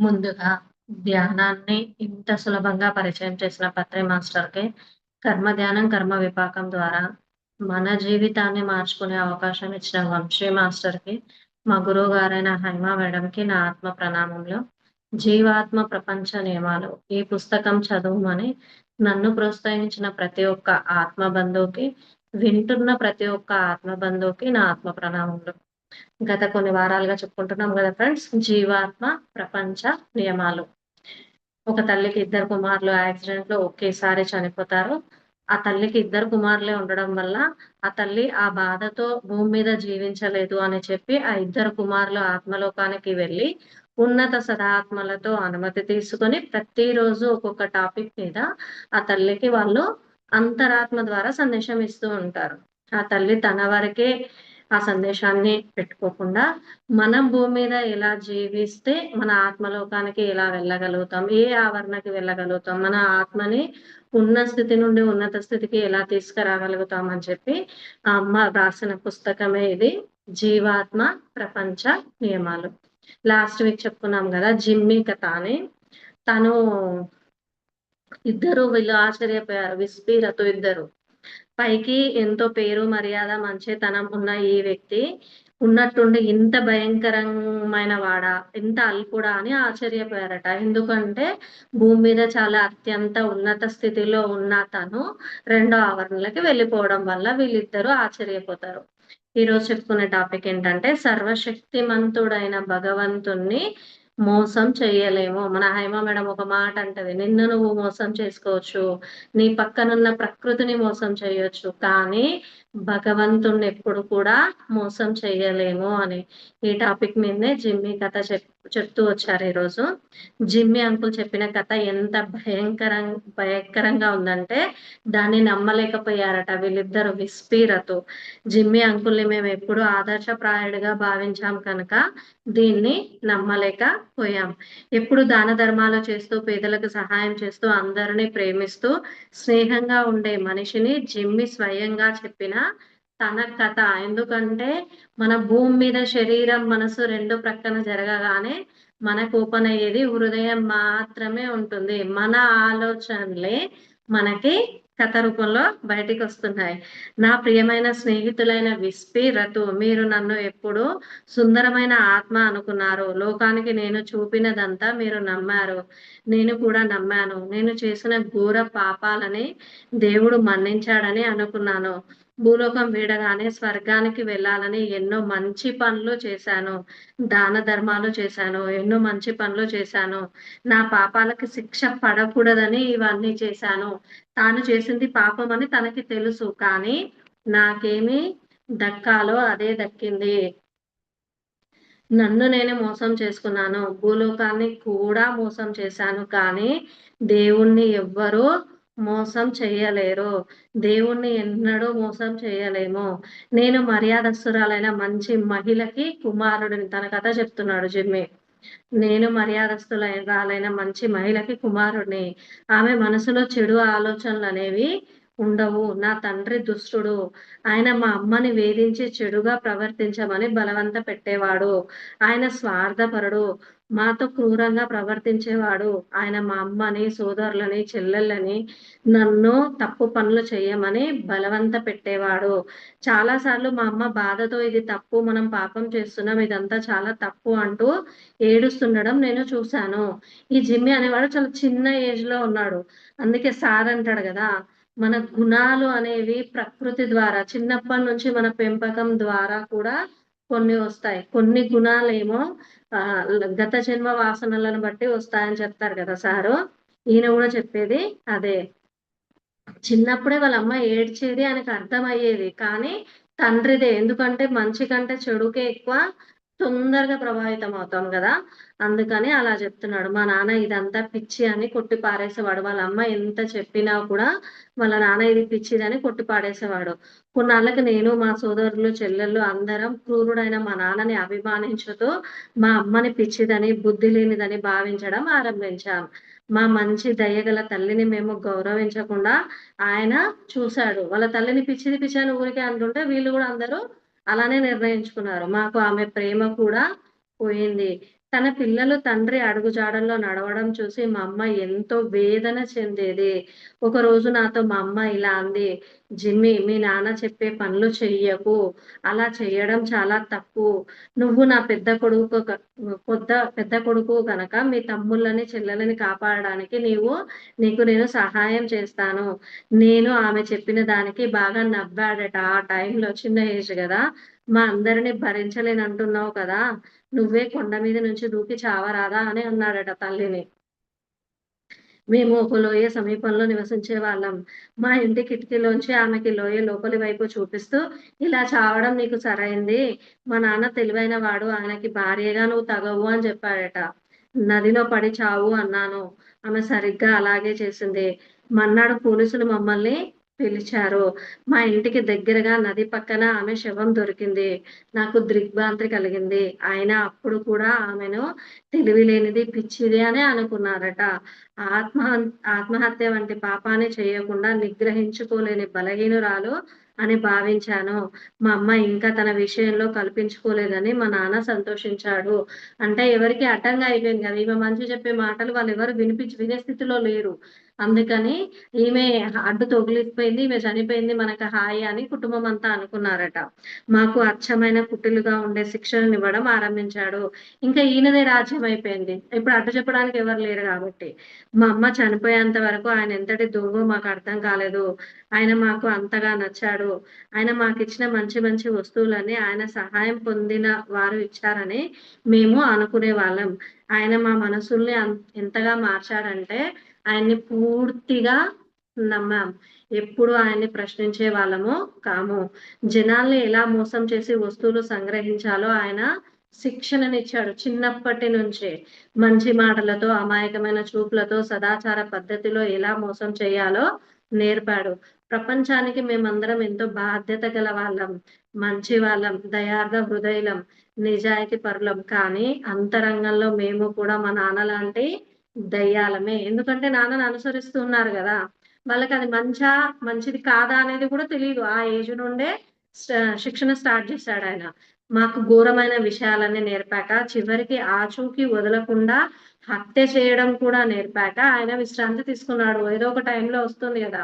ముందుగా ధ్యానాన్ని ఇంత సులభంగా పరిచయం చేసిన పత్రి మాస్టర్‌కి, కర్మ ధ్యానం, కర్మ విపాకం ద్వారా మన జీవితాన్ని మార్చుకునే అవకాశం ఇచ్చిన వంశీ మాస్టర్‌కి, మా గురువు గారైన హైమా మేడంకి నా ఆత్మ ప్రణామంలో జీవాత్మ ప్రపంచ నియమాలు ఈ పుస్తకం చదువుమని నన్ను ప్రోత్సహించిన ప్రతి ఒక్క ఆత్మ బంధువుకి, వింటున్న ప్రతి ఒక్క ఆత్మ బంధువుకి నా ఆత్మ ప్రణామంలో గత కొన్ని వారాలుగా చెప్పుకుంటున్నాం కదా ఫ్రెండ్స్ జీవాత్మ ప్రపంచ నియమాలు. ఒక తల్లికి ఇద్దరు కుమారులు యాక్సిడెంట్లో ఒకేసారి చనిపోతారు. ఆ తల్లికి ఇద్దరు కుమారులే ఉండడం వల్ల ఆ తల్లి ఆ బాధతో భూమి మీద జీవించలేదు అని చెప్పి ఆ ఇద్దరు కుమారులు ఆత్మలోకానికి వెళ్ళి ఉన్నత సదాత్మలతో అనుమతి తీసుకొని ప్రతిరోజు ఒక్కొక్క టాపిక్ మీద ఆ తల్లికి వాళ్ళు అంతరాత్మ ద్వారా సందేశం ఇస్తూ ఉంటారు. ఆ తల్లి తన వరకే ఆ సందేశాన్ని పెట్టుకోకుండా మనం భూమి మీద ఎలా జీవిస్తే మన ఆత్మలోకానికి ఎలా వెళ్ళగలుగుతాం? ఏ ఆవరణకి వెళ్ళగలుగుతాం? మన ఆత్మని ఉన్న స్థితి నుండి ఉన్నత స్థితికి ఎలా తీసుకురాగలుగుతాం అని చెప్పి ఆ అమ్మ రాసిన పుస్తకమే ఇది. జీవాత్మ ప్రపంచ నియమాలు. లాస్ట్ వీక్ చెప్పుకున్నాం కదా జిమ్మి కథ అని. తను ఇద్దరు వీళ్ళు ఆశ్చర్యపోయారు విస్పీరతో ఇద్దరు. పైకి ఎంతో పేరు మర్యాద మంచితనం ఉన్న ఈ వ్యక్తి ఉన్నట్టుండి ఇంత భయంకరమైన వాడా ఇంత అల్పుడా అని ఆశ్చర్యపోయారట. ఎందుకంటే భూమి మీద చాలా అత్యంత ఉన్నత స్థితిలో ఉన్న తను రెండో ఆవరణలకి వెళ్ళిపోవడం వల్ల వీళ్ళిద్దరూ ఆశ్చర్యపోతారు. ఈరోజు చెప్పుకునే టాపిక్ ఏంటంటే సర్వశక్తిమంతుడైన భగవంతుణ్ణి మోసం చేయలేము. మన హైమ మేడం ఒక మాట అంటది నిన్ను నువ్వు మోసం చేసుకోవచ్చు. నీ పక్కనున్న ప్రకృతిని మోసం చేయొచ్చు. కానీ భగవంతుణ్ణి ఎప్పుడు కూడా మోసం చేయలేము అని. ఈ టాపిక్ మీదే జిమ్మి కథ చెప్ చెప్తూ వచ్చారు ఈరోజు. జిమ్మి అంకుల్ చెప్పిన కథ ఎంత భయంకరం భయంకరంగా ఉందంటే దాన్ని నమ్మలేకపోయారట వీళ్ళిద్దరు విస్పీరతో. జిమ్మి అంకుల్ని మేము ఎప్పుడు ఆదర్శప్రాయుడిగా భావించాం కనుక దీన్ని నమ్మలేకపోయాం. ఎప్పుడు దాన ధర్మాలు చేస్తూ పేదలకు సహాయం చేస్తూ అందరినీ ప్రేమిస్తూ స్నేహంగా ఉండే మనిషిని జిమ్మి స్వయంగా చెప్పిన తన కథ. ఎందుకంటే మన భూమి మీద శరీరం మనసు రెండు ప్రక్కన జరగగానే మనకు ఓపెన్ అయ్యేది హృదయం మాత్రమే ఉంటుంది. మన ఆలోచనలే మనకి కథ రూపంలో బయటికి వస్తున్నాయి నా ప్రియమైన స్నేహితులైన విస్పి రతు మీరు నన్ను ఎప్పుడు సుందరమైన ఆత్మ అనుకున్నారు. లోకానికి నేను చూపినదంతా మీరు నమ్మారు. నేను కూడా నమ్మాను. నేను చేసిన ఘోర పాపాలని దేవుడు మన్నించాడని అనుకున్నాను. భూలోకం వీడగానే స్వర్గానికి వెళ్ళాలని ఎన్నో మంచి పనులు చేశాను. దాన ధర్మాలు చేశాను. ఎన్నో మంచి పనులు చేశాను. నా పాపాలకి శిక్ష పడకూడదని ఇవన్నీ చేశాను. తాను చేసింది పాపం అని తనకి తెలుసు. కానీ నాకేమి దక్కాలో అదే దక్కింది. నన్ను నేను మోసం చేసుకున్నాను. భూలోకాన్ని కూడా మోసం చేశాను. కానీ దేవుణ్ణి ఎవ్వరూ మోసం చేయలేరు. దేవుణ్ణి ఎన్నడూ మోసం చేయలేము. నేను మర్యాదస్తురాలైన మంచి మహిళకి కుమారుడిని తన కథ చెప్తున్నాడు జిమ్మి. నేను మర్యాదస్తులైన మంచి మహిళకి కుమారుడిని. ఆమె మనసులో చెడు ఆలోచనలు అనేవి ఉండవు. నా తండ్రి దుష్టుడు. ఆయన మా అమ్మని వేధించి చెడుగా ప్రవర్తించమని బలవంత పెట్టేవాడు. ఆయన స్వార్థపరుడు. మాతో క్రూరంగా ప్రవర్తించేవాడు. ఆయన మా అమ్మని సోదరులని చెల్లెళ్ళని నన్ను తప్పు పనులు చేయమని బలవంత పెట్టేవాడు. చాలా సార్లు మా అమ్మ బాధతో ఇది తప్పు మనం పాపం చేస్తున్నాం ఇదంతా చాలా తప్పు అంటూ ఏడుస్తుండడం నేను చూశాను. ఈ జిమ్మి అనేవాడు చాలా చిన్న ఏజ్లో ఉన్నాడు. అందుకే సార్ అంటాడు కదా మన గుణాలు అనేవి ప్రకృతి ద్వారా చిన్నప్పటి నుంచి మన పెంపకం ద్వారా కూడా కొన్ని వస్తాయి. కొన్ని గుణాలేమో గత జన్మ వాసనలను బట్టి వస్తాయని చెప్తారు కదా సారు. ఈయన కూడా చెప్పేది అదే. చిన్నప్పుడే వాళ్ళ అమ్మ ఏడ్చేది ఆయనకు అర్థమయ్యేది. కానీ తండ్రిదే ఎందుకంటే మంచి కంటే చెడుకే ఎక్కువ. తొందరగా ప్రభావితం అవుతాం కదా. అందుకని అలా చెప్తున్నాడు. మా నాన్న ఇదంతా పిచ్చి అని కొట్టి పారేసేవాడు. వాళ్ళ అమ్మ ఎంత చెప్పినా కూడా వాళ్ళ నాన్న ఇది పిచ్చిదని కొట్టి పాడేసేవాడు కొన్నాళ్ళకి నేను మా సోదరులు చెల్లెళ్ళు అందరం క్రూరుడైన మా నాన్నని అభిమానించుతూ మా అమ్మని పిచ్చిదని బుద్ధి లేనిదని భావించడం ఆరంభించాం. మా మంచి దయగల తల్లిని మేము గౌరవించకుండా ఆయన చూశాడు. వాళ్ళ తల్లిని పిచ్చిది అని ఊరికే అంటుంటే వీళ్ళు కూడా అందరూ అలానే నిర్ణయించుకున్నారు. మాకు ఆమె ప్రేమ కూడా పోయింది. తన పిల్లలు తండ్రి అడుగుజాడల్లో నడవడం చూసి మా అమ్మ ఎంతో వేదన చెందేది. ఒకరోజు నాతో మా అమ్మ ఇలా అంది, జిమ్మి మీ నాన్న చెప్పే పనులు చెయ్యకు. అలా చేయడం చాలా తప్పు. నువ్వు నా పెద్ద కొడుకు క పెద్ద కొడుకు గనక మీ తమ్ముళ్ళని, చెల్లెలని కాపాడడానికి నీవు నీకు నేను సహాయం చేస్తాను." నేను ఆమె చెప్పిన దానికి బాగా నవ్వాడట. ఆ టైంలో చిన్న ఏజ్ కదా మా అందరిని భరించలేనంటున్నావు కదా! నువ్వే కొండ మీద నుంచి దూకి చావరాదా అని అన్నాడట తల్లిని. మేము ఒక లోయ సమీపంలో నివసించే వాళ్ళం మా ఇంటి కిటికీలోంచి ఆమెకి లోయ లోపలి వైపు చూపిస్తూ, "ఇలా చావడం నీకు సరైంది. మా నాన్న తెలివైన వాడు. ఆయనకి భార్యగా నువ్వు తగవు" అని చెప్పాడట. "నదిలో పడి చావు" అన్నాను. ఆమె సరిగ్గా అలాగే చేసింది. మన్నాడు పోలీసులు మమ్మల్ని పిలిచారు. మా ఇంటికి దగ్గరగా నది పక్కన ఆమె శవం దొరికింది. నాకు దిగ్భ్రాంతి కలిగింది. అయినా అప్పుడు కూడా ఆమెను తెలివిలేనిది, పిచ్చిది అని అనుకున్నారట. ఆత్మ ఆత్మహత్య వంటి పాపాన్ని చేయకుండా నిగ్రహించుకోలేని బలహీనురాలు అని భావించాను. మా అమ్మ ఇంకా తన విషయంలో కల్పించుకోలేదని మా నాన్న సంతోషించాడు. అంటే ఎవరికి అడ్డంగా అయిపోయింది కదా ఇవి మంచి చెప్పే మాటలు వాళ్ళు ఎవరు వినిపించి వినే స్థితిలో లేరు. అందుకని ఈమె అడ్డు తొగిలిపోయింది ఈమె చనిపోయింది మనకు హాయి అని కుటుంబం అంతా అనుకున్నారట. మాకు అచ్చమైన కుటిలుగా ఉండే శిక్షలనివ్వడం ఆరంభించాడు. ఇంకా ఈయనదే రాజ్యం అయిపోయింది. ఇప్పుడు అడ్డు చెప్పడానికి ఎవరు లేరు కాబట్టి మా అమ్మ చనిపోయేంత వరకు ఆయన ఎంతటి దొంగో మాకు అర్థం కాలేదు. ఆయన మాకు అంతగా నచ్చాడు. ఆయన మాకు ఇచ్చిన మంచి మంచి వస్తువులని ఆయన సహాయం పొందిన వారు ఇచ్చారని మేము అనుకునే వాళ్ళం ఆయన మా మనసుల్ని అం ఎంతగా మార్చాడంటే ఆయన్ని పూర్తిగా నమ్మాం. ఎప్పుడు ఆయన్ని ప్రశ్నించే వాళ్ళము కాము. జనాల్ని ఎలా మోసం చేసి వస్తువులు సంగ్రహించాలో ఆయన శిక్షణనిచ్చాడు చిన్నప్పటి నుంచే. మంచి మాటలతో, అమాయకమైన చూపులతో, సదాచార పద్ధతిలో ఎలా మోసం చేయాలో నేర్పాడు. ప్రపంచానికి మేమందరం ఎంతో బాధ్యత గల వాళ్ళం. మంచి వాళ్ళం దయార్థ హృదయలం నిజాయితీ పరులం. కానీ అంతరంగంలో మేము కూడా మా నాన్న లాంటి దయ్యాలమే ఎందుకంటే నాన్నని అనుసరిస్తూ ఉన్నారు వాళ్ళకి అది మంచా, మంచిది కాదా అనేది కూడా తెలియదు ఆ ఏజ్ నుండే శిక్షణ స్టార్ట్ చేశాడాయన. మాకు ఘోరమైన విషయాలన్నీ నేర్పాక, చివరికి ఆచూకీ వదలకుండా హత్య చేయడం కూడా నేర్పాక ఆయన విశ్రాంతి తీసుకున్నాడు. ఏదో ఒక టైంలో వస్తుంది కదా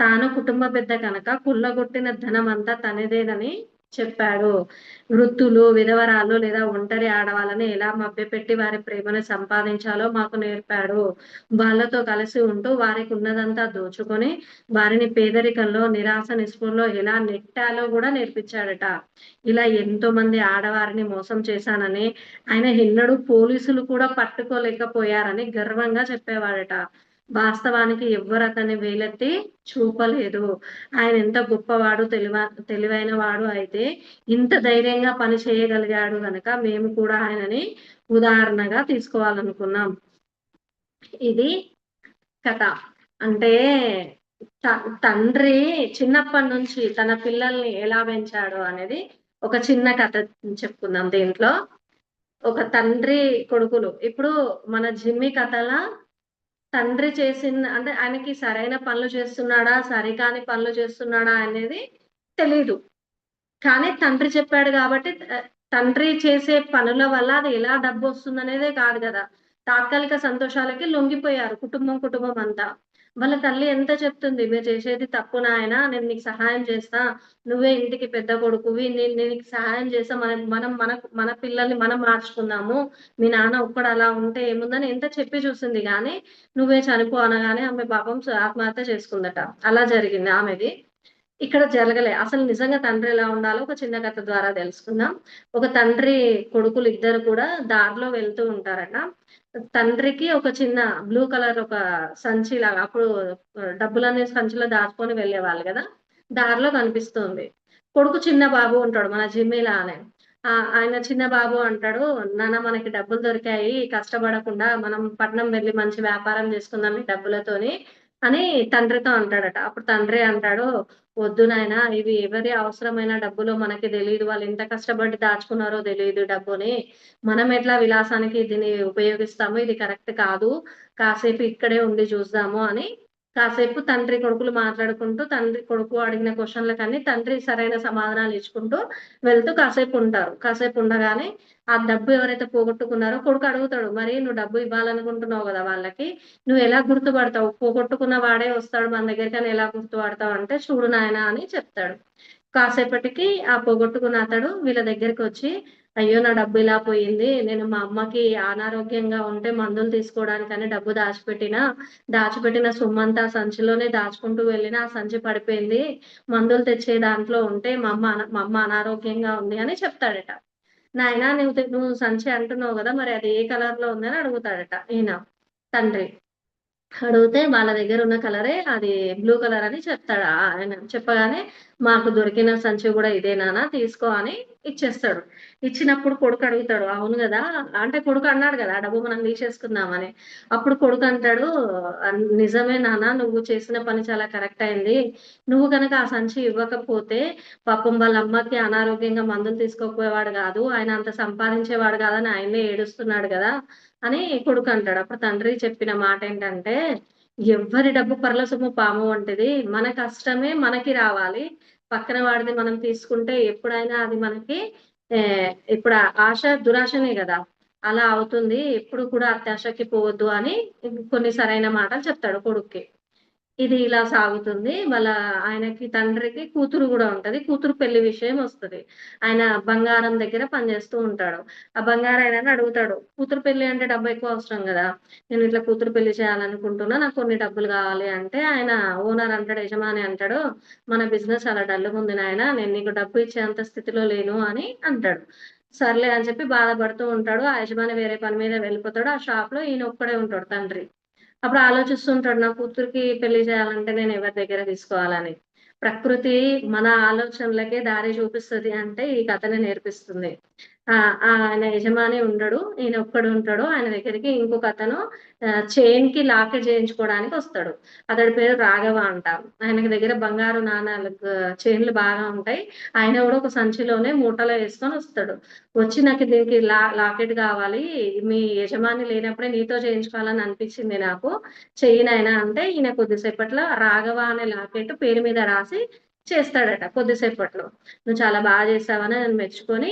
తాను కుటుంబ పెద్ద కనుక పుల్లగొట్టిన ధనం అంతా తనదేనని చెప్పాడు. వృత్తులు విధవరాలు లేదా ఒంటరి ఆడవాళ్ళని ఎలా మభ్యపెట్టి వారి ప్రేమను సంపాదించాలో మాకు నేర్పాడు. వాళ్ళతో కలిసి ఉంటూ వారికున్నదంతా దోచుకొని, వారిని పేదరికంలో, నిరాశ నిస్పృహలో ఎలా నెట్టాలో కూడా నేర్పించాడట. ఇలా ఎంతో మంది ఆడవారిని మోసం చేశానని, ఆయన ఎన్నడూ పోలీసులు కూడా పట్టుకోలేకపోయారని గర్వంగా చెప్పేవాడట. వాస్తవానికి ఎవ్వరు అతన్ని వేలెత్తి చూపలేదు. ఆయన ఎంత గొప్పవాడు, తెలివ తెలివైన వాడు అయితే ఇంత ధైర్యంగా పని చేయగలిగాడు గనక మేము కూడా ఆయనని ఉదాహరణగా తీసుకోవాలనుకున్నాం. ఇది కథ. అంటే త తండ్రి చిన్నప్పటి నుంచి తన పిల్లల్ని ఎలా పెంచాడు అనేది ఒక చిన్న కథ చెప్పుకుందాం దీంట్లో. ఒక తండ్రి కొడుకులు. ఇప్పుడు మన జిమ్మి కథలా తండ్రి చేసిన అంటే ఆయనకి సరైన పనులు చేస్తున్నాడా? సరికాని పనులు చేస్తున్నాడా? అనేది తెలీదు. కానీ తండ్రి చెప్పాడు కాబట్టి తండ్రి చేసే పనుల వల్ల అది ఎలా డబ్బు వస్తుందనేదే కాదు కదా తాత్కాలిక సంతోషాలకి లొంగిపోయారు కుటుంబం, కుటుంబం అంతా. వాళ్ళ తల్లి ఎంత చెప్తుంది, "మీరు చేసేది తప్పు నాయనా. నేను నీకు సహాయం చేస్తా. నువ్వే ఇంటికి పెద్ద కొడుకువి. నేను నీకు సహాయం చేస్తా. మనం మనం మన మన పిల్లల్ని మనం మార్చుకుందాము. మీ నాన్న ఒక్కడు అలా ఉంటే ఏముందని" ఎంత చెప్పి చూసింది కానీ "నువ్వే చనిపో" అనగానే ఆమె పాపం ఆత్మహత్య చేసుకుందట. అలా జరిగింది ఆమెది. ఇక్కడ జరగలే. అసలు నిజంగా తండ్రి ఎలా ఉండాలో ఒక చిన్న కథ ద్వారా తెలుసుకుందాం. ఒక తండ్రి కొడుకులు ఇద్దరు కూడా దారిలో వెళ్తూ ఉంటారట. తండ్రికి ఒక చిన్న బ్లూ కలర్ ఒక సంచి లాగా అప్పుడు డబ్బులనే డబ్బులన్నీ సంచిలో దాచుకొని వెళ్ళేవాళ్ళు కదా దారిలో కనిపిస్తుంది. కొడుకు చిన్న బాబు ఉంటాడు మన జిమ్మీలానే. ఆ! ఆయన చిన్న బాబు అంటాడు, "నాన్న మనకి డబ్బులు దొరికాయి. కష్టపడకుండా మనం పట్నం వెళ్ళి మంచి వ్యాపారం చేసుకుందాం ఈ డబ్బులతోని" అని తండ్రితో అంటాడట. అప్పుడు తండ్రి అంటాడు, "వద్దు నాయనా ఇవి ఎవరి అవసరమైన డబ్బులో మనకి తెలియదు వాళ్ళు ఎంత కష్టపడి దాచుకున్నారో తెలియదు డబ్బుని. మనం ఎట్లా విలాసానికి దీన్ని ఉపయోగిస్తాము ఇది కరెక్ట్ కాదు. కాసేపు ఇక్కడే ఉండి చూద్దాము" అని కాసేపు తండ్రి కొడుకులు మాట్లాడుకుంటూ తండ్రి కొడుకు అడిగిన క్వశ్చన్లకన్నీ తండ్రి సరైన సమాధానాలు ఇచ్చుకుంటూ వెళ్తూ కాసేపు ఉంటారు. కాసేపు ఉండగానే ఆ డబ్బు ఎవరైతే పోగొట్టుకున్నారో కొడుకు అడుగుతాడు మరి నువ్వు డబ్బు ఇవ్వాలనుకుంటున్నావు కదా వాళ్ళకి నువ్వు ఎలా గుర్తుపడతావు? పోగొట్టుకున్న వాడే వస్తాడు మన దగ్గరికి అని ఎలా గుర్తుపడతావు అంటే చూడు నాయన అని చెప్తాడు. కాసేపటికి ఆ పోగొట్టుకున్న అతడు వీళ్ళ దగ్గరికి వచ్చి అయ్యో నా డబ్బు ఇలా పోయింది. నేను మా అమ్మకి అనారోగ్యంగా ఉంటే మందులు తీసుకోవడానికని డబ్బు దాచిపెట్టిన దాచిపెట్టిన సొమ్మంతా సంచిలోనే దాచుకుంటూ వెళ్ళిన ఆ సంచి పడిపోయింది. మందులు తెచ్చే దాంట్లో ఉంటే మా అమ్మ మా అమ్మ అనారోగ్యంగా ఉంది అని చెప్తాడట. నాయన నువ్వు నువ్వు సంచి అంటున్నావు కదా మరి అది ఏ కలర్లో ఉందని అడుగుతాడట ఈయన తండ్రి. అడిగితే వాళ్ళ దగ్గర ఉన్న కలరే అది బ్లూ కలర్ అని చెప్తాడు. ఆయన చెప్పగానే మాకు దొరికిన సంచి కూడా ఇదేనా తీసుకో అని ఇచ్చేస్తాడు. ఇచ్చినప్పుడు కొడుకు అడుగుతాడు అవును కదా అంటే కొడుకు అన్నాడు కదా డబ్బు మనం తీసేసుకుందామని అప్పుడు కొడుకు అంటాడు నిజమే నాన్న నువ్వు చేసిన పని చాలా కరెక్ట్ అయింది. నువ్వు కనుక ఆ సంచి ఇవ్వకపోతే పాపం వాళ్ళ అమ్మకి అనారోగ్యంగా మందులు తీసుకోకపోయేవాడు కాదు. ఆయన అంత సంపాదించేవాడు కాదని ఆయనే ఏడుస్తున్నాడు కదా. అని కొడుకు అంటాడు అప్పుడు తండ్రి చెప్పిన మాట ఏంటంటే ఎవ్వరి డబ్బు పర్ల సొమ్ము పాము వంటిది మన కష్టమే మనకి రావాలి. పక్కన వాడిది మనం తీసుకుంటే ఎప్పుడైనా అది మనకి ఇప్పుడు ఆశ దురాశనే కదా. అలా అవుతుంది ఎప్పుడు కూడా అత్యాశకి పోవద్దు అని కొన్ని సరైన మాటలు చెప్తాడు కొడుక్కి. ఇది ఇలా సాగుతుంది. వాళ్ళ ఆయనకి తండ్రికి కూతురు కూడా ఉంటది. కూతురు పెళ్ళి విషయం వస్తుంది. ఆయన బంగారం దగ్గర పనిచేస్తూ ఉంటాడు. ఆ బంగారం ఆయన అడుగుతాడు. కూతురు పెళ్ళి అంటే డబ్బు ఎక్కువ అవసరం కదా. నేను ఇట్లా కూతురు పెళ్ళి చేయాలనుకుంటున్నా. నాకు కొన్ని డబ్బులు కావాలి అంటే ఆయన ఓనర్ అంటాడు యజమాని అంటాడు మన బిజినెస్ అలా డల్లుగా ఉంది నాయన. నేను నీకు డబ్బు ఇచ్చేంత స్థితిలో లేను అని అంటాడు. సర్లే అని చెప్పి బాధపడుతూ ఉంటాడు. ఆ యజమాని వేరే పని మీద వెళ్ళిపోతాడు. ఆ షాప్లో ఈయన ఒక్కడే ఉంటాడు తండ్రి. అప్పుడు ఆలోచిస్తుంటాడు నా కూతురికి పెళ్ళి చేయాలంటే నేను ఎవరి దగ్గర తీసుకోవాలని. ప్రకృతి మన ఆలోచనలకే దారి చూపిస్తుంది అంటే ఈ కథని నేర్పిస్తుంది. ఆయన యజమాని ఉండడు ఈయన ఒక్కడు ఉంటాడు. ఆయన దగ్గరికి ఇంకొక అతను చైన్కి లాకెట్ చేయించుకోవడానికి వస్తాడు. అతడి పేరు రాఘవ అంట. ఆయనకి దగ్గర బంగారు నాణాలు చైన్లు బాగా ఉంటాయి. ఆయన కూడా ఒక సంచిలోనే మూటలో వేసుకొని వస్తాడు. వచ్చి నాకు దీనికి లా లాకెట్ కావాలి. మీ యజమాని లేనప్పుడే నీతో చేయించుకోవాలని అనిపించింది నాకు. చెయ్యినైనా అంటే ఈయన కొద్దిసేపట్లో రాఘవ అనే లాకెట్ పేరు మీద రాసి చేస్తాడట కొద్దిసేపట్లో. నువ్వు చాలా బాగా చేసావని నన్ను మెచ్చుకొని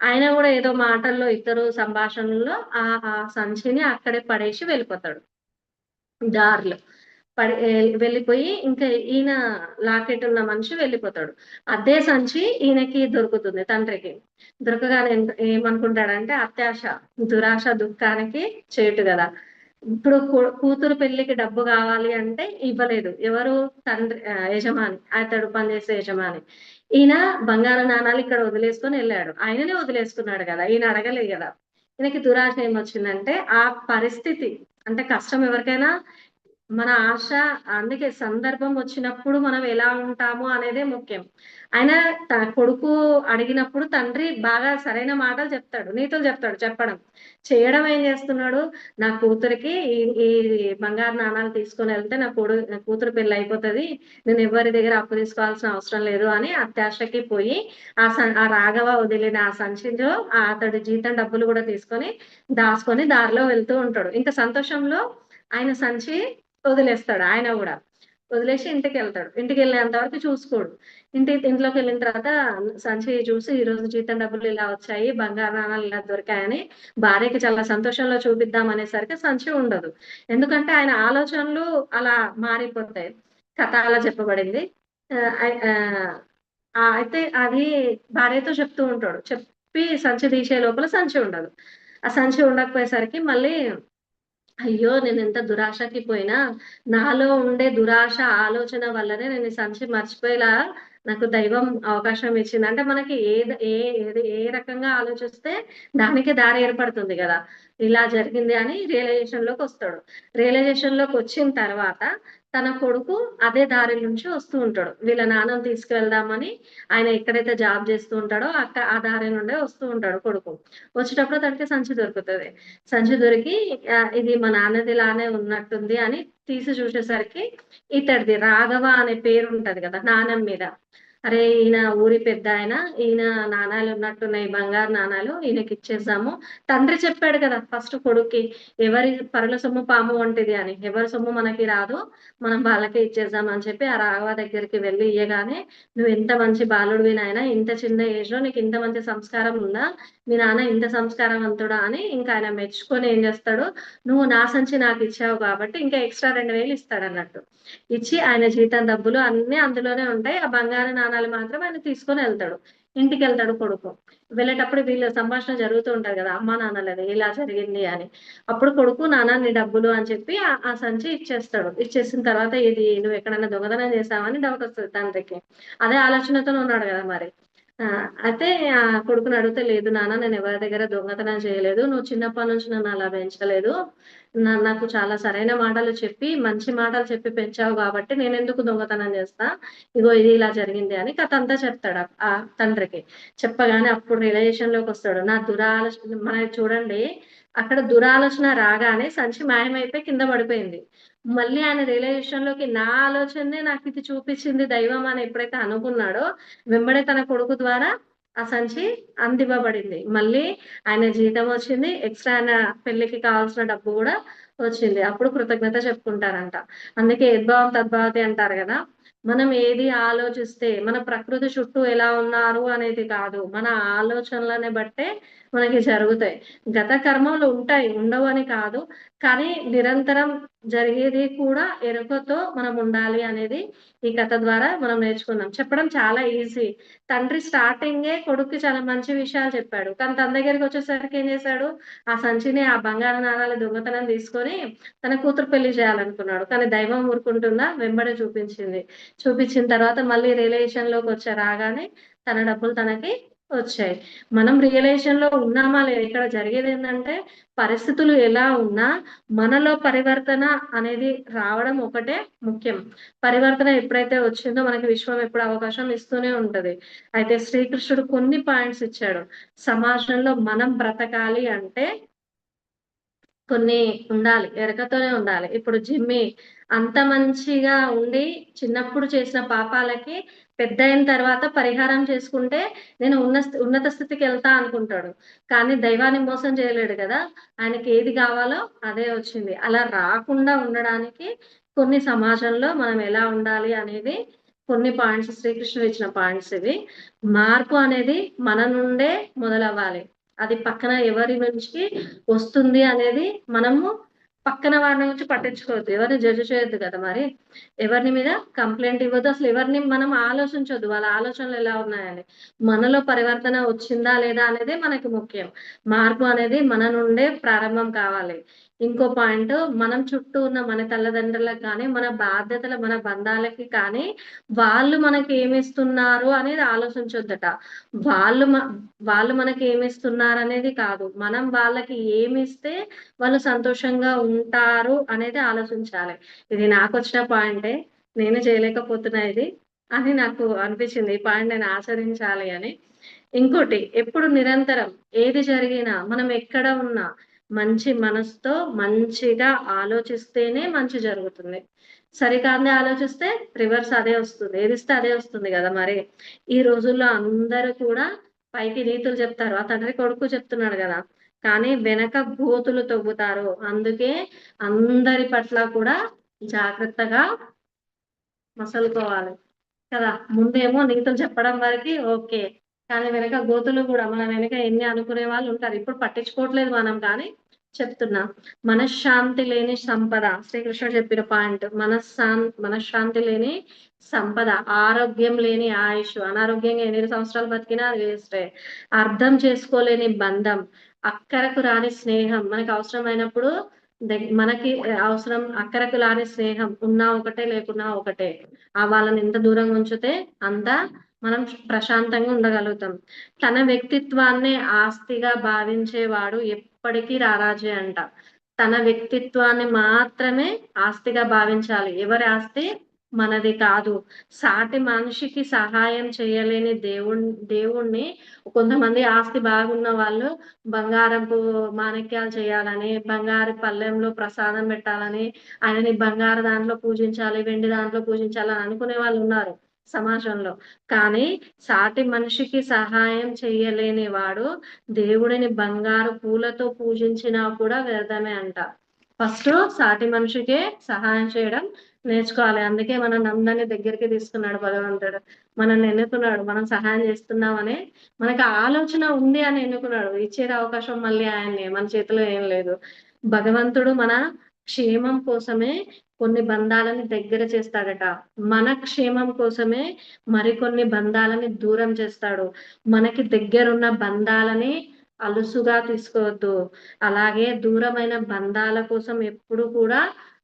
ఆయన కూడా ఏదో మాటల్లో ఇద్దరు సంభాషణలో ఆ ఆ సంచిని అక్కడే పడేసి వెళ్ళిపోతాడు. దారిలో. పడి వెళ్ళిపోయి ఇంకా ఈయన లాకెట్ ఉన్న మనిషి వెళ్ళిపోతాడు. అదే సంచి ఈయనకి దొరుకుతుంది తండ్రికి. దొరకగానే ఏమనుకుంటాడంటే అత్యాశ దురాశ దుఃఖానికి చేటు కదా. ఇప్పుడు కూతురు పెళ్ళికి డబ్బు కావాలి అంటే ఇవ్వలేదు. ఎవరు? తండ్రి యజమాని. అతడు పనిచేసే యజమాని. ఈయన బంగారు నాణాలు ఇక్కడ వదిలేసుకొని వెళ్ళాడు. ఆయననే వదిలేసుకున్నాడు కదా ఈయన అడగలేదు కదా. ఈయనకి దురాశ ఏమొచ్చిందంటే ఆ పరిస్థితి అంటే కష్టం ఎవరికైనా మన ఆశ అందుకే సందర్భం వచ్చినప్పుడు మనం ఎలా ఉంటాము అనేదే ముఖ్యం. ఆయన తన కొడుకు అడిగినప్పుడు తండ్రి బాగా సరైన మాటలు చెప్తాడు నీతులు చెప్తాడు చెప్పడం. చేయడం ఏం చేస్తున్నాడు? నా కూతురికి ఈ బంగారు నాణాలు తీసుకొని వెళ్తే నా కొడు కూతురు పెళ్ళి అయిపోతుంది నేను ఎవరి దగ్గర అప్పు తీసుకోవాల్సిన అవసరం లేదు అని అత్యాశకి పోయి ఆ ఆ రాఘవ వదిలిన ఆ సంచిలో అతడు జీతం డబ్బులు కూడా తీసుకొని దాచుకొని దారిలో వెళ్తూ ఉంటాడు. ఇంకా సంతోషంలో ఆయన సంచి వదిలేస్తాడు ఆయన కూడా. వదిలేసి ఇంటికి వెళ్తాడు ఇంటికి వెళ్ళేంత వరకు చూసుకోడు. ఇంటి ఇంట్లోకి వెళ్ళిన తర్వాత సంచి చూసి ఈ రోజు జీతం డబ్బులు ఇలా వచ్చాయి బంగారు నాణాలు ఇలా దొరికాయని భార్యకి చాలా సంతోషంలో చూపిద్దాం అనేసరికి సంచి ఉండదు. ఎందుకంటే ఆయన ఆలోచనలు అలా మారిపోతాయి. కథ అలా చెప్పబడింది అయితే అది భార్యతో చెప్తూ ఉంటాడు. చెప్పి సంచి తీసే లోపల సంచి ఉండదు. ఆ సంచి ఉండకపోయేసరికి మళ్ళీ అయ్యో నేను ఎంత దురాశకి పోయినా? నాలో ఉండే దురాశ ఆలోచన వల్లనే నేను సంచి మర్చిపోయేలా నాకు దైవం అవకాశం ఇచ్చింది. అంటే మనకి ఏ ఏది ఏ రకంగా ఆలోచిస్తే దానికి దారి ఏర్పడుతుంది కదా. ఇలా జరిగింది అని రియలైజేషన్లోకి వస్తాడు. రియలైజేషన్లోకి వచ్చిన తర్వాత తన కొడుకు అదే దారి నుంచి వస్తూ ఉంటాడు. వీళ్ళ నాన్నను తీసుకువెళ్దామని ఆయన ఎక్కడైతే జాబ్ చేస్తూ ఉంటాడో అక్క ఆ దారి నుండే వస్తూ ఉంటాడు కొడుకు. వచ్చేటప్పుడు తనకి సంచి దొరుకుతుంది. సంచి దొరికి ఇది మా నాన్నది లానే ఉన్నట్టుంది అని తీసి చూసేసరికి ఇతడిది రాఘవ అనే పేరు ఉంటది కదా నాణం మీద. అరే ఈయన ఊరి పెద్ద ఆయన ఈయన నాణాలు ఉన్నట్టున్నాయి బంగారు నాణాలు ఈయనకి ఇచ్చేద్దాము. తండ్రి చెప్పాడు కదా ఫస్ట్ కొడుక్కి ఎవరి పరుల సొమ్ము పాము వంటిది అని. ఎవరి సొమ్ము మనకి రాదు మనం వాళ్ళకే ఇచ్చేద్దాం అని చెప్పి ఆ రాఘవ దగ్గరికి వెళ్ళి ఇయ్యగానే నువ్వు ఎంత మంచి బాలుడివి నాయన ఇంత చిన్న ఏజ్లో నీకు ఇంత మంచి సంస్కారం ఉందా? మీ నాన్న ఇంత సంస్కారవంతుడా? అని ఇంకా ఆయన మెచ్చుకొని ఏం చేస్తాడు నువ్వు నా సంచి నాకు ఇచ్చావు కాబట్టి ఇంకా ఎక్స్ట్రా రెండు వేలు ఇస్తాడు అన్నట్టు ఇచ్చి ఆయన జీతం డబ్బులు అన్ని అందులోనే ఉంటాయి. ఆ బంగారు నాణాలు మాత్రం ఆయన తీసుకొని వెళ్తాడు. ఇంటికి వెళ్తాడు కొడుకు. వెళ్ళేటప్పుడు వీళ్ళ సంభాషణ జరుగుతూ ఉంటారు కదా అమ్మా నాన్నలది ఇలా జరిగింది అని. అప్పుడు కొడుకు నాన్న నీ డబ్బులు అని చెప్పి ఆ సంచి ఇచ్చేస్తాడు. ఇచ్చేసిన తర్వాత ఇది నువ్వు ఎక్కడైనా దొంగతనం చేసావని డౌట్ వస్తుంది తండ్రికి. అదే ఆలోచనతో ఉన్నాడు కదా మరి. అయితే ఆ కొడుకుని అడిగితే లేదు నాన్న నేను ఎవరి దగ్గర దొంగతనం చేయలేదు నువ్వు చిన్నప్పటి నుంచి నన్ను అలా పెంచలేదు. నాకు చాలా సరైన మాటలు చెప్పి మంచి మాటలు చెప్పి పెంచావు కాబట్టి నేను ఎందుకు దొంగతనం చేస్తా? ఇగో ఇది ఇలా జరిగింది అని కథ అంతా చెప్తాడు ఆ తండ్రికి. చెప్పగానే అప్పుడు రిలేషన్లోకి వస్తాడు. నా దురాలోచన మన చూడండి అక్కడ దురాలోచన రాగానే సంచి మాయమైపోయి కింద పడిపోయింది. మళ్ళీ ఆయన రియలైజేషన్లోకి నా ఆలోచనే నాకు ఇది చూపించింది దైవం అని ఎప్పుడైతే అనుకున్నాడో వెంబడే తన కొడుకు ద్వారా ఆ సంచి అందివ్వబడింది. మళ్ళీ ఆయన జీతం వచ్చింది ఎక్స్ట్రా ఆయన పెళ్ళికి కావాల్సిన డబ్బు కూడా వచ్చింది. అప్పుడు కృతజ్ఞత చెప్పుకుంటారంట. అందుకే యద్భావం తద్భావతి అంటారు కదా మనం ఏది ఆలోచిస్తే మన ప్రకృతి చుట్టూ ఎలా ఉన్నారు అనేది కాదు. మన ఆలోచనలనే బట్టే మనకి జరుగుతాయి. గత కర్మలు ఉంటాయి ఉండవు అని కాదు. కానీ నిరంతరం జరిగేది కూడా ఎరుకతో మనం ఉండాలి అనేది ఈ కథ ద్వారా మనం నేర్చుకున్నాం. చెప్పడం చాలా ఈజీ. తండ్రి స్టార్టింగే కొడుకు చాలా మంచి విషయాలు చెప్పాడు. కానీ తన దగ్గరికి వచ్చేసరికి ఏం చేశాడు? ఆ సంచిని ఆ బంగారు నాణాల దొంగతనం తీసుకొని తన కూతురు పెళ్ళి చేయాలనుకున్నాడు. కానీ దైవం ఊరుకుంటుందా వెంబడి చూపించింది. చూపించిన తర్వాత మళ్ళీ రిలేషన్లోకి వచ్చి రాగానే తన డబ్బులు తనకి వచ్చాయి. మనం రియలైజేషన్లో ఉన్నామా లేదు? ఇక్కడ జరిగేది ఏంటంటే పరిస్థితులు ఎలా ఉన్నా మనలో పరివర్తన అనేది రావడం ఒకటే ముఖ్యం. పరివర్తన ఎప్పుడైతే వచ్చిందో మనకి విశ్వం ఎప్పుడు అవకాశం ఇస్తూనే ఉంటది. అయితే శ్రీకృష్ణుడు కొన్ని పాయింట్స్ ఇచ్చాడు. సమాజంలో మనం బ్రతకాలి అంటే కొన్ని ఉండాలి ఎరకతోనే ఉండాలి. ఇప్పుడు జిమ్మి అంత మంచిగా ఉండి చిన్నప్పుడు చేసిన పాపాలకి పెద్ద అయిన తర్వాత పరిహారం చేసుకుంటే నేను ఉన్న ఉన్నత స్థితికి వెళ్తా అనుకుంటాడు. కానీ దైవాన్ని మోసం చేయలేడు కదా. ఆయనకి ఏది కావాలో అదే వచ్చింది. అలా రాకుండా ఉండడానికి కొన్ని సమాజంలో మనం ఎలా ఉండాలి అనేది కొన్ని పాయింట్స్ శ్రీకృష్ణుడు ఇచ్చిన పాయింట్స్ ఇవి. మార్పు అనేది మన నుండే మొదలవ్వాలి. అది పక్కన ఎవరి నుంచి వస్తుంది అనేది మనము పక్కన వారి నుంచి పట్టించుకోవద్దు. ఎవరిని జడ్జి చేయొద్దు కదా మరి. ఎవరిని మీద కంప్లైంట్ ఇవ్వద్దు. అసలు ఎవరిని మనం ఆలోచించొద్దు. వాళ్ళ ఆలోచనలు ఎలా ఉన్నాయని. మనలో పరివర్తన వచ్చిందా లేదా అనేది మనకి ముఖ్యం. మార్పు అనేది మన నుండే ప్రారంభం కావాలి. ఇంకో పాయింట్ మనం చుట్టూ ఉన్న మన తల్లిదండ్రులకు కానీ మన బాధ్యతల మన బంధాలకి కానీ వాళ్ళు మనకి ఏమిస్తున్నారు అనేది ఆలోచించొద్దట. వాళ్ళు వాళ్ళు మనకి ఏమిస్తున్నారు అనేది కాదు. మనం వాళ్ళకి ఏమిస్తే వాళ్ళు సంతోషంగా ఉంటారు అనేది ఆలోచించాలి. ఇది నాకు వచ్చిన పాయింటే నేను చేయలేకపోతున్నా ఇది అని నాకు అనిపించింది. ఈ పాయింట్ నేను ఆచరించాలి అని. ఇంకోటి ఎప్పుడు నిరంతరం ఏది జరిగినా మనం ఎక్కడ ఉన్నా మంచి మనసుతో మంచిగా ఆలోచిస్తేనే మంచి జరుగుతుంది. సరికాదే ఆలోచిస్తే రివర్స్ అదే వస్తుంది. ఏదిస్తే అదే వస్తుంది కదా మరి. ఈ రోజుల్లో అందరూ కూడా పైకి నీతులు చెప్తారు. ఆ తండ్రి కొడుకు చెప్తున్నాడు కదా. కానీ వెనక బోతులు తవ్వుతారు. అందుకే అందరి పట్ల కూడా జాగ్రత్తగా మసలుకోవాలి కదా. ముందేమో నీతులు చెప్పడం వరకు ఓకే. కానీ వెనక గోతులు కూడా మన వెనక ఎన్ని అనుకునే వాళ్ళు ఉంటారు. ఇప్పుడు పట్టించుకోవట్లేదు మనం కానీ చెప్తున్నా. మనశ్శాంతి లేని సంపద. శ్రీకృష్ణుడు చెప్పిన పాయింట్. మనశ్శాం మనశ్శాంతి లేని సంపద. ఆరోగ్యం లేని ఆయుష్. అనారోగ్యంగా ఎన్ని సంవత్సరాలు బతికినా అది వేస్టే. అర్థం చేసుకోలేని బంధం. అక్కరకు రాని స్నేహం. మనకు అవసరమైనప్పుడు మనకి అవసరం అక్కరకు రాని స్నేహం. ఉన్నా ఒకటే లేకున్నా ఒకటే. ఆ వాళ్ళని ఎంత దూరంగా ఉంచితే అంత మనం ప్రశాంతంగా ఉండగలుగుతాం. తన వ్యక్తిత్వాన్ని ఆస్తిగా భావించేవాడు ఎప్పటికీ రారాజే అంట. తన వ్యక్తిత్వాన్ని మాత్రమే ఆస్తిగా భావించాలి. ఎవరి ఆస్తి? మనది కాదు. సాటి మనిషికి సహాయం చేయలేని దేవుణ్ దేవుణ్ణి కొంతమంది ఆస్తి బాగున్న వాళ్ళు బంగారపు మాణిక్యాలు చేయాలని బంగారు పల్లెంలో ప్రసాదం పెట్టాలని ఆయనని బంగారు దాంట్లో పూజించాలి వెండి దాంట్లో పూజించాలని అనుకునే వాళ్ళు ఉన్నారు. సమాజంలో. కానీ సాటి మనిషికి సహాయం చేయలేని వాడు దేవుడిని బంగారు పూలతో పూజించినా కూడా వ్యర్థమే అంట. ఫస్ట్ సాటి మనిషికే సహాయం చేయడం నేర్చుకోవాలి. అందుకే మనం అందరినీ దగ్గరికి తీసుకున్నాడు భగవంతుడు. మనల్ని ఎన్నుకున్నాడు. మనం సహాయం చేస్తున్నామని మనకి ఆలోచన ఉంది అని ఎన్నుకున్నాడు. ఇచ్చేది అవకాశం మళ్ళీ ఆయన్ని. మన చేతిలో ఏం లేదు. భగవంతుడు మన క్షేమం కోసమే కొన్ని బంధాలని దగ్గర చేస్తాడట. మన క్షేమం కోసమే మరికొన్ని బంధాలని దూరం చేస్తాడు. మనకి దగ్గరున్న బంధాలని అలుసుగా తీసుకోవద్దు. అలాగే దూరమైన బంధాల కోసం ఎప్పుడు కూడా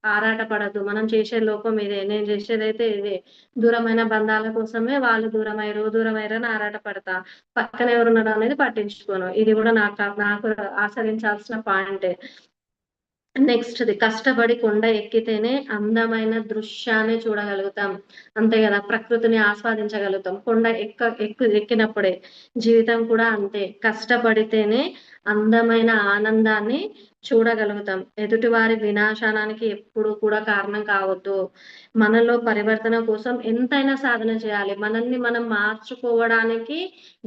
ఆరాటపడద్దు. మనం చేసే లోపం ఇదే. నేను చేసేదైతే ఇదే. దూరమైన బంధాల కోసమే వాళ్ళు దూరమైరు దూరమైరని ఆరాటపడతా. పక్కన ఎవరున్నారు అనేది పట్టించుకోను. ఇది కూడా నాకు నాకు ఆచరించాల్సిన పాయింటే. నెక్స్ట్ ది కష్టపడి కొండ ఎక్కితేనే అందమైన దృశ్యాన్ని చూడగలుగుతాం. అంతే కదా ప్రకృతిని ఆస్వాదించగలుగుతాం. కొండ ఎక్క ఎక్కు ఎక్కినప్పుడే జీవితం కూడా అంతే. కష్టపడితేనే అందమైన ఆనందాన్ని చూడగలుగుతాం. ఎదుటివారి వినాశనానికి ఎప్పుడు కూడా కారణం కావద్దు. మనలో పరివర్తన కోసం ఎంతైనా సాధన చేయాలి. మనల్ని మనం మార్చుకోవడానికి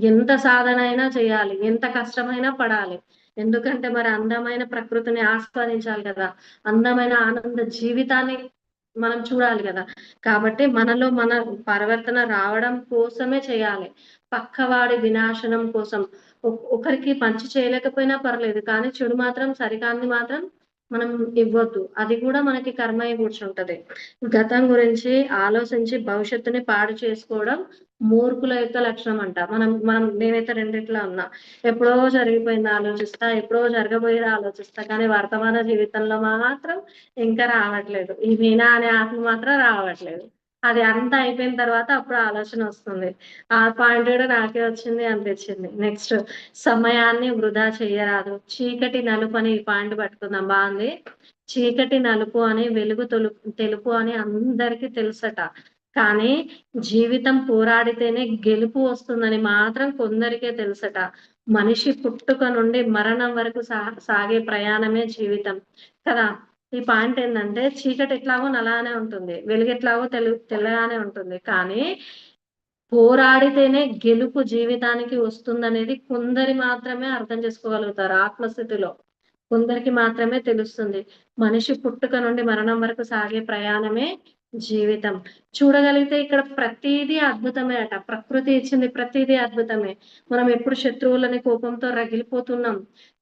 ఎంత సాధన అయినా చేయాలి. ఎంత కష్టమైనా పడాలి. ఎందుకంటే మరి అందమైన ప్రకృతిని ఆస్వాదించాలి కదా. అందమైన ఆనంద జీవితాన్ని మనం చూడాలి కదా. కాబట్టి మనలో మన పరివర్తన రావడం కోసమే చేయాలి. పక్కవాడి వినాశనం కోసం. ఒకరికి మంచి చేయలేకపోయినా పర్లేదు కానీ చెడు మాత్రం సరికాంది మాత్రం మనం ఇవ్వద్దు. అది కూడా మనకి కర్మ కూర్చుంటది. గతం గురించి ఆలోచించి భవిష్యత్తుని పాడు చేసుకోవడం మూర్ఖుల యొక్క లక్షణం అంట మనం మనం నేనైతే రెండిట్లో ఉన్నా. ఎప్పుడో జరిగిపోయింది ఆలోచిస్తా ఎప్పుడో జరగబోయేది ఆలోచిస్తా కానీ వర్తమాన జీవితంలో మాత్రం ఇంకా రావట్లేదు. ఈ వీణా అనే ఆత్మ మాత్రం రావట్లేదు. అది అంతా అయిపోయిన తర్వాత అప్పుడు ఆలోచన వస్తుంది. ఆ పాయింట్ కూడా నాకే వచ్చింది అనిపించింది. నెక్స్ట్ సమయాన్ని వృధా చేయరాదు. చీకటి నలుపు అని ఈ పాయింట్ పట్టుకుందాం. బాగుంది. చీకటి నలుపు అని వెలుగు తొలుపు తెలుపు అని అందరికీ తెలుసట. కానీ జీవితం పోరాడితేనే గెలుపు వస్తుందని మాత్రం కొందరికే తెలుసట. మనిషి పుట్టుక నుండి మరణం వరకు సాగే ప్రయాణమే జీవితం. కదా? ఈ పాయింట్ ఏంటంటే చీకటి ఎట్లాగో నలానే ఉంటుంది వెలుగెట్లాగో తెలు తెల్లగానే ఉంటుంది. కానీ పోరాడితేనే గెలుపు జీవితానికి వస్తుందనేది కొందరి మాత్రమే అర్థం చేసుకోగలుగుతారు ఆత్మస్థితిలో. కొందరికి మాత్రమే తెలుస్తుంది. మనిషి పుట్టుక నుండి మరణం వరకు సాగే ప్రయాణమే జీవితం. చూడగలిగితే ఇక్కడ ప్రతిదీ అద్భుతమే అట. ప్రకృతి ఇచ్చింది ప్రతిదీ అద్భుతమే. మనం ఎప్పుడు శత్రువులని కోపంతో రగిలిపోతున్నాం.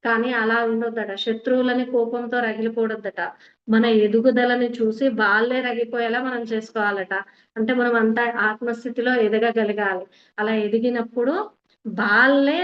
కానీ అలా ఉండొద్దట. శత్రువులని కోపంతో రగిలిపోవద్దట మన ఎదుగుదలని చూసి వాళ్ళే రగిపోయేలా మనం చేసుకోవాలట. అంటే మనం అంత ఆత్మస్థితిలో ఎదగగలగాలి. అలా ఎదిగినప్పుడు వాళ్ళే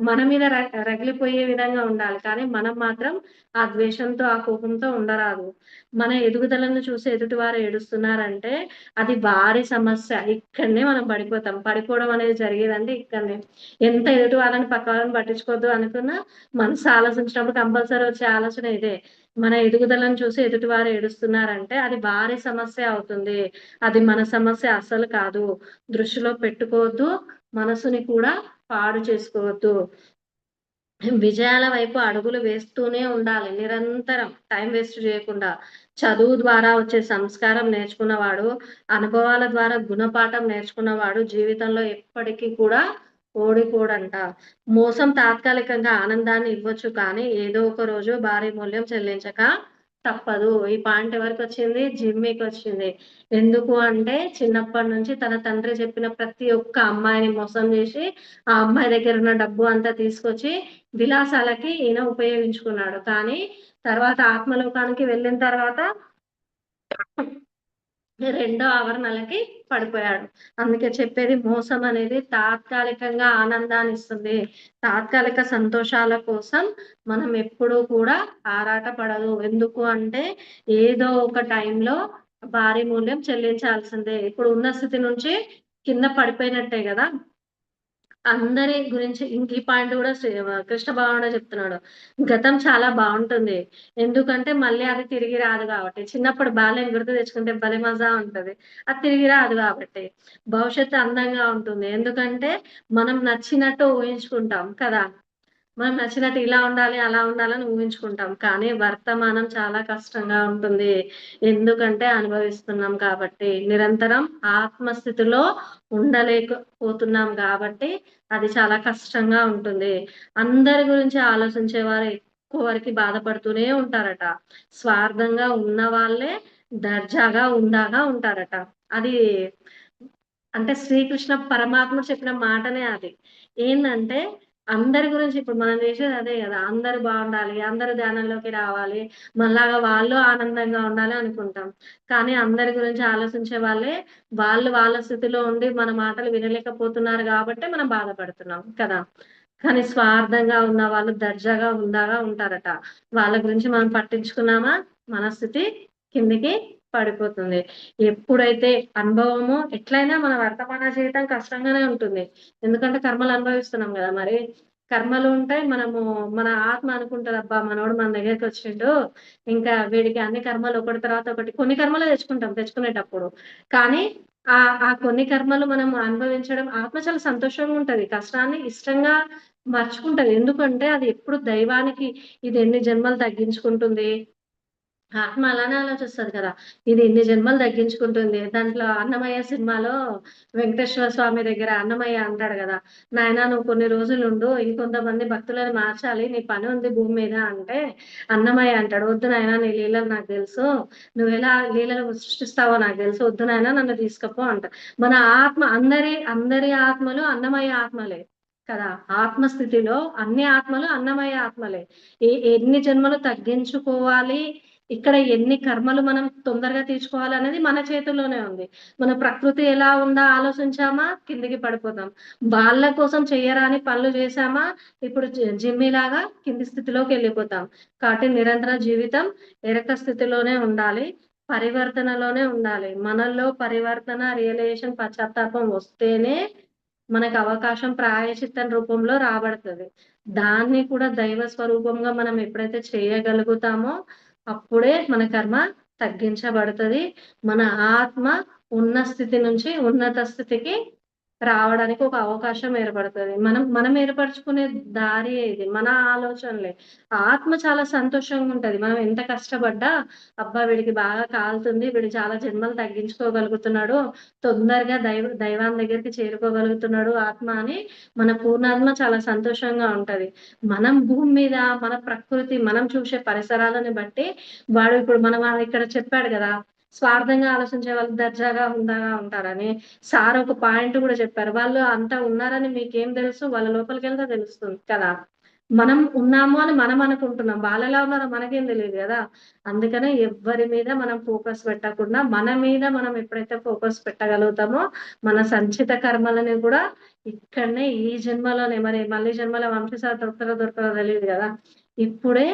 మన మీద రగిలిపోయే విధంగా ఉండాలి. కానీ మనం మాత్రం ఆ ద్వేషంతో ఆ కోపంతో ఉండరాదు. మన ఎదుగుదలను చూసి ఎదుటి వారు ఏడుస్తున్నారంటే అది వారి సమస్య. ఇక్కడనే మనం పడిపోతాం. పడిపోవడం అనేది జరిగేదంటే ఇక్కడనే. ఎంత ఎదుటి వాళ్ళని పక్క వాళ్ళని పట్టించుకోవద్దు అనుకున్నా మనసు ఆలోచించినప్పుడు కంపల్సరీ వచ్చే ఆలోచన ఇదే. మన ఎదుగుదలను చూసి ఎదుటివారు ఏడుస్తున్నారంటే అది వారి సమస్య అవుతుంది. అది మన సమస్య అస్సలు కాదు. దృష్టిలో పెట్టుకోవద్దు. మనసుని కూడా పాడు చేసుకోవద్దు. విజయాల వైపు అడుగులు వేస్తూనే ఉండాలి. నిరంతరం టైం వేస్ట్ చేయకుండా. చదువు ద్వారా వచ్చే సంస్కారం నేర్చుకున్నవాడు అనుభవాల ద్వారా గుణపాఠం నేర్చుకున్నవాడు జీవితంలో ఎప్పటికీ కూడా ఓడిపోడంట. మోసం తాత్కాలికంగా ఆనందాన్ని ఇవ్వచ్చు కానీ ఏదో ఒక రోజు భారీ మూల్యం చెల్లించక తప్పదు. ఈ పాయింట్ ఎవరికి వచ్చింది జిమ్మీకి వచ్చింది ఎందుకు అంటే చిన్నప్పటి నుంచి తన తండ్రి చెప్పిన ప్రతి ఒక్క అమ్మాయిని మోసం చేసి ఆ అమ్మాయి దగ్గర ఉన్న డబ్బు అంతా తీసుకొచ్చి విలాసాలకి ఈయన ఉపయోగించుకున్నాడు. కానీ తర్వాత ఆత్మలోకానికి వెళ్ళిన తర్వాత రెండో ఆవరణలకి పడిపోయాడు. అందుకే చెప్పేది మోసం అనేది తాత్కాలికంగా ఆనందాన్ని ఇస్తుంది. తాత్కాలిక సంతోషాల కోసం మనం ఎప్పుడూ కూడా ఆరాట పడదు ఎందుకు అంటే ఏదో ఒక టైంలో భారీ మూల్యం చెల్లించాల్సిందే. ఇప్పుడు ఉన్న స్థితి నుంచి కింద పడిపోయినట్టే కదా. అందరి గురించి ఇంక ఈ పాయింట్ కూడా కృష్ణ భగవానుడు చెప్తున్నాడు. గతం చాలా బాగుంటుంది. ఎందుకంటే మళ్ళీ అది తిరిగి రాదు కాబట్టి. చిన్నప్పుడు బాల్యం గుర్తు తెచ్చుకుంటే భలే మజా ఉంటది. అది తిరిగి రాదు కాబట్టి. భవిష్యత్తు అందంగా ఉంటుంది. ఎందుకంటే మనం నచ్చినట్టు ఊహించుకుంటాం కదా. మనం నచ్చినట్టు ఇలా ఉండాలి, అలా ఉండాలని ఊహించుకుంటాం. కానీ వర్తమానం చాలా కష్టంగా ఉంటుంది. ఎందుకంటే అనుభవిస్తున్నాం కాబట్టి. నిరంతరం ఆత్మస్థితిలో ఉండలేకపోతున్నాం కాబట్టి అది చాలా కష్టంగా ఉంటుంది. అందరి గురించి ఆలోచించేవారు ఎక్కువ వరకి బాధపడుతూనే ఉంటారట. స్వార్థంగా ఉన్న వాళ్ళే దర్జాగా, ఉండాగా ఉంటారట. అది అంటే శ్రీకృష్ణ పరమాత్మ చెప్పిన మాటనే అది. ఏంటంటే అందరి గురించి ఇప్పుడు మనం చేసేది అదే కదా అందరు బాగుండాలి అందరు ధ్యానంలోకి రావాలి, మళ్ళాగా వాళ్ళు ఆనందంగా ఉండాలి అనుకుంటాం. కానీ అందరి గురించి ఆలోచించే వాళ్ళే వాళ్ళు వాళ్ళ స్థితిలో ఉండి మన మాటలు వినలేకపోతున్నారు కాబట్టి మనం బాధపడుతున్నాం కదా! కానీ స్వార్థంగా ఉన్న వాళ్ళు దర్జాగా, హుందాగా ఉంటారట. వాళ్ళ గురించి మనం పట్టించుకున్నామా మన స్థితి కిందికి పడిపోతుంది. ఎప్పుడైతే అనుభవమో ఎట్లయినా మన వర్తమాన జీవితం కష్టంగానే ఉంటుంది. ఎందుకంటే కర్మలు అనుభవిస్తున్నాం కదా మరి. కర్మలు ఉంటాయి. మనము మన ఆత్మ అనుకుంటారు అబ్బా! మనోడు మన దగ్గరికొచ్చిండు. ఇంకా వీడికి అన్ని కర్మలు ఒకటి తర్వాత ఒకటి కొన్ని కర్మలు తెచ్చుకుంటాం తెచ్చుకునేటప్పుడు. కానీ ఆ ఆ కొన్ని కర్మలు మనం అనుభవించడం ఆత్మ చాలా సంతోషంగా ఉంటది. కష్టాన్ని ఇష్టంగా మర్చుకుంటది. ఎందుకంటే అది ఎప్పుడు దైవానికి ఇది ఎన్ని జన్మలు తగ్గించుకుంటుంది. ఆత్మ అలానే ఆలోచిస్తుంది కదా! ఇది ఇన్ని జన్మలు తగ్గించుకుంటుంది. దాంట్లో 'అన్నమయ్య' సినిమాలో వెంకటేశ్వర స్వామి దగ్గర అన్నమయ్య అంటాడు కదా నాయనా నువ్వు కొన్ని రోజులుండు. ఇంకొంతమంది భక్తులను మార్చాలి. నీ పని ఉంది భూమి మీద అంటే, అన్నమయ్య అంటాడు, "వద్దు నాయన నీ లీలలు నాకు తెలుసు. నువ్వు ఎలా లీలలు సృష్టిస్తావో నాకు తెలుసు. వద్దు నాయన నన్ను తీసుకపో" అంట మన ఆత్మ అందరి అందరి ఆత్మలు అన్నమయ్య ఆత్మలే కదా! ఆత్మస్థితిలో అన్ని ఆత్మలు అన్నమయ్య ఆత్మలే. ఎన్ని జన్మలు తగ్గించుకోవాలి ఇక్కడ ఎన్ని కర్మలు మనం తొందరగా తీర్చుకోవాలనేది మన చేతుల్లోనే ఉంది. మన ప్రకృతి ఎలా ఉందా ఆలోచించామా కిందికి పడిపోతాం. వాళ్ళ కోసం చెయ్యరాని పనులు చేశామా ఇప్పుడు జిమ్మిలాగా కింది కింది స్థితిలోకెళ్ళిపోతాం. కాబట్టి నిరంతర జీవితం ఎరక స్థితిలోనే ఉండాలి. పరివర్తనలోనే ఉండాలి. మనల్లో పరివర్తన, రియలైజేషన్, పశ్చాత్తాపం వస్తేనే మనకు అవకాశం ప్రాయశ్చిత్తం రూపంలో రాబడుతుంది దాన్ని కూడా దైవ స్వరూపంగా మనం ఎప్పుడైతే చేయగలుగుతామో అప్పుడే మన కర్మ తగ్గించబడతది. మన ఆత్మ ఉన్న స్థితి నుంచి ఉన్నత స్థితికి రావడానికి ఒక అవకాశం ఏర్పడుతుంది మనం మనం ఏర్పరచుకునే దారి ఇది. మన ఆలోచనలే. ఆత్మ చాలా సంతోషంగా ఉంటది. మనం ఎంత కష్టపడ్డా అబ్బా! వీడికి బాగా కాలుతుంది. వీడు చాలా జన్మలు తగ్గించుకోగలుగుతున్నాడు. తొందరగా దైవ దైవాన్ని దగ్గరికి చేరుకోగలుగుతున్నాడు ఆత్మ అని మన పూర్ణాత్మ చాలా సంతోషంగా ఉంటది. మనం భూమి మీద మన ప్రకృతి మనం చూసే పరిసరాలను బట్టి వాడు ఇప్పుడు మనం ఇక్కడ చెప్పాడు కదా స్వార్థంగా ఆలోచించే వాళ్ళు దర్జాగా, హుందాగా ఉంటారని. సార్ ఒక పాయింట్ కూడా చెప్పారు. వాళ్ళు అంతా ఉన్నారని మీకేం తెలుసు? వాళ్ళ లోపలికి వెళ్తే తెలుస్తుంది కదా! మనం ఉన్నాము అని మనం అనుకుంటున్నాం. వాళ్ళెలా ఉన్నారో మనకేం తెలియదు కదా అందుకనే ఎవ్వరి మీద మనం ఫోకస్ పెట్టకుండా మన మీద మనం ఎప్పుడైతే ఫోకస్ పెట్టగలుగుతామో మన సంచిత కర్మలని కూడా ఇక్కడనే ఈ జన్మలోనే మరి మళ్ళీ జన్మలో వంశసార దొరుకుతదో దొరకదో తెలియదు కదా ఇప్పుడే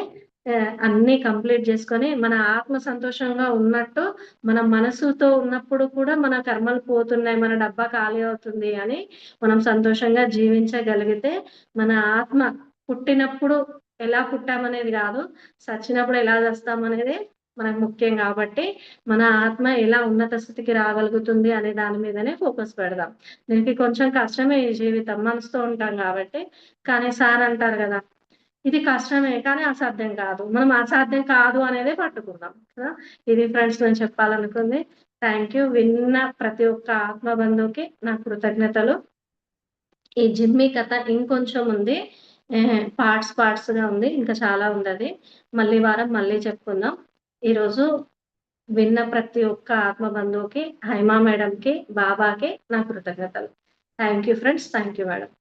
అన్ని కంప్లీట్ చేసుకొని మన ఆత్మ సంతోషంగా ఉన్నట్టు మన మనసుతో ఉన్నప్పుడు కూడా మన కర్మలు పోతున్నాయి. మన డబ్బా ఖాళీ అవుతుంది అని మనం సంతోషంగా జీవించగలిగితే మన ఆత్మ పుట్టినప్పుడు ఎలా పుట్టామనేది కాదు సచ్చినప్పుడు ఎలా చస్తామనేదే మనకు ముఖ్యం కాబట్టి మన ఆత్మ ఎలా ఉన్నత స్థితికి రాగలుగుతుంది అనే దాని మీదనే ఫోకస్ పెడదాం. దీనికి కొంచెం కష్టమే ఈ జీవితం. మనసుతో ఉంటాం కాబట్టి కానీ సార్ అంటారు కదా ఇది కష్టమే కానీ అసాధ్యం కాదు. మనం అసాధ్యం కాదు అనేదే పట్టుకుందాం. కదా ఇది ఫ్రెండ్స్ నేను చెప్పాలనుకుంది. Thank you. విన్న ప్రతి ఒక్క ఆత్మ బంధువుకి నా కృతజ్ఞతలు. ఈ జిమ్మి కథ ఇంకొంచెం ఉంది. పార్ట్స్ పార్ట్స్ పార్ట్స్‌గా ఉంది. ఇంకా చాలా ఉంది అది మళ్ళీ వారం మళ్ళీ చెప్పుకుందాం. ఈరోజు విన్న ప్రతి ఒక్క ఆత్మ బంధువుకి, హైమా మేడంకి, బాబాకి నా కృతజ్ఞతలు. Thank you friends. Thank you madam.